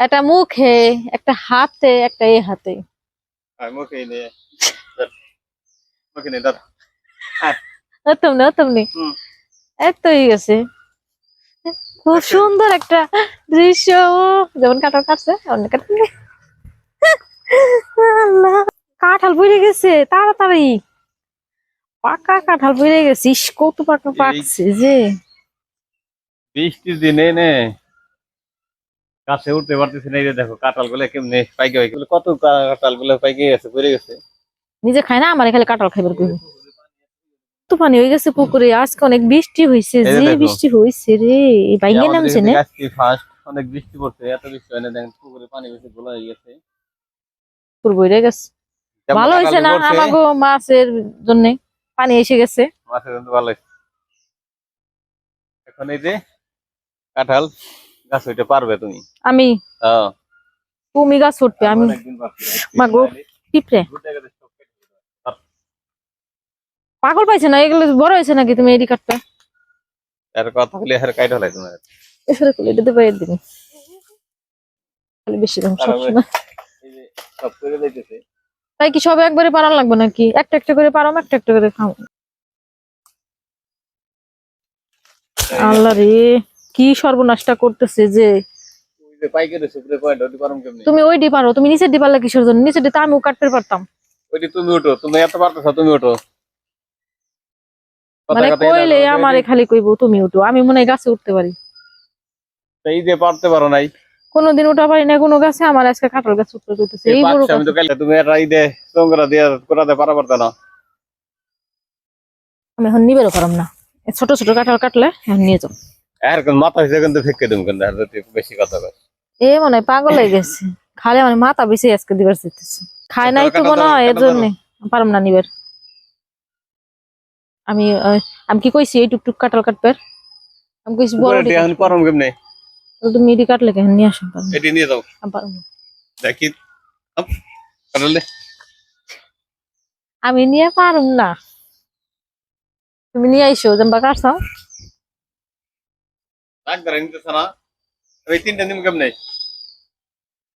একটা মুখে একটা হাতে একটা এ হাতে। মুখে নিয়ে মুখে। হয়ে। গেছে। খুব সুন্দর একটা দৃশ্য। যেমন কাঁঠাল কাটছে অনেক কাঁঠাল কাঁঠাল পড়ে গেছে তাড়াতাড়ি। পাকা কাঁঠাল পড়ে গেছে ইস কত পাকা পাকছে যে। বৃষ্টির দিনে নে। গাছে উঠতে পারতেছি না এই যে দেখো কাঁঠালগুলো কেমনে পাইকে পাইকে। কত কাঁঠালগুলো পাইকে গেছে পড়ে গেছে। নিজে খায় না আমার খালি কাঁঠাল খাইবার কইব। তো পানি হয়ে গেছে পুকুরে আজকে অনেক বৃষ্টি হয়েছে যে বৃষ্টি হয়েছে রে বাইঙ্গে নামছে না। আজকে ফার্স্ট অনেক বৃষ্টি পড়ছে এত বৃষ্টি হয় না দেখেন পুকুরে পানি বেশি গোলা হয়ে গেছে। পুকুর বইরে গেছে। ভালো হয়েছে না আমাগো মাছের জন্য পানি এসে গেছে। মাছের জন্য ভালো হয়েছে এখন এই যে কাঁঠাল গাছ হইতে পারবে তুমি? আমি হ্যাঁ তুমি গাছ উঠবে আমি। পিঁপড়ে। সব। পাগল পাইছে না এগুলো বড় হয়েছে নাকি তুমি এডি কাটবে এর কথা বলে এর কাইট হলাই তোমার। এসরে করলে এটা দেবে দিন খালি বেশি দাম এই যে সব করে দিতেছে। তাই কি সব একবারে পারান লাগবে নাকি? একটা একটা করে পারাম একটা একটা করে খাও আল্লাহ রে। কি সর্বনাশটা করতেছে যে? তুমি ওই ডি পারো তুমি নিচের ডি পারলে কিসের জন্য? নিচের ডি তো আমিও কাটতে পারতাম। ওইটি তুমি উঠো তুমি এত পারতেছ তুমি কথা মানে কইলে আমারে খালি কইবো তুমি উঠো। আমি মনে হয় গাছে উঠতে পারি। এই যে পারতে পারো নাই। কোনোদিন উঠা পারি না কোনো গাছে আমার আজকে কাঁঠাল গাছ উঠতে করতেছে এই এই বড় আমি তো গাছ। তুমি এটা এই দে তোমরা দিয়ে করাতে পারা পারতে না। আমি এখন নিবেরও পারম না। ছোট ছোট কাঁঠাল কাটলে এখন নিয়ে যাও। আর কোন মাথা হইছে কিন্তু ফেকে দিম কিন্তু আর যদি বেশি কথা কয়। এ মনে পাগল হয়ে গেছে। খালে মানে মাথা বেশি আজকে দিবার চাইতেছে। খায় নাই তো মনে হয় এর জন্য পারম না নিবার। আমি আমি কি কইছি এই টুকটুক কাঁঠাল কাটবে আমি কইছি বড় বড় এখন পারম কেমনে? তুমি এটি কাটলে কেন? নিয়ে আসো পারম। না। নিয়ে যাও। আমি পারম। দেখি। আপ, কাটালে আমি নিয়ে পারম না। তুমি নিয়ে আইসো জাম্বা কাটছো? నాకు రంజిత్ సనా ರೈತಿನ ನಿಮ್ಗೆ ಗಮನ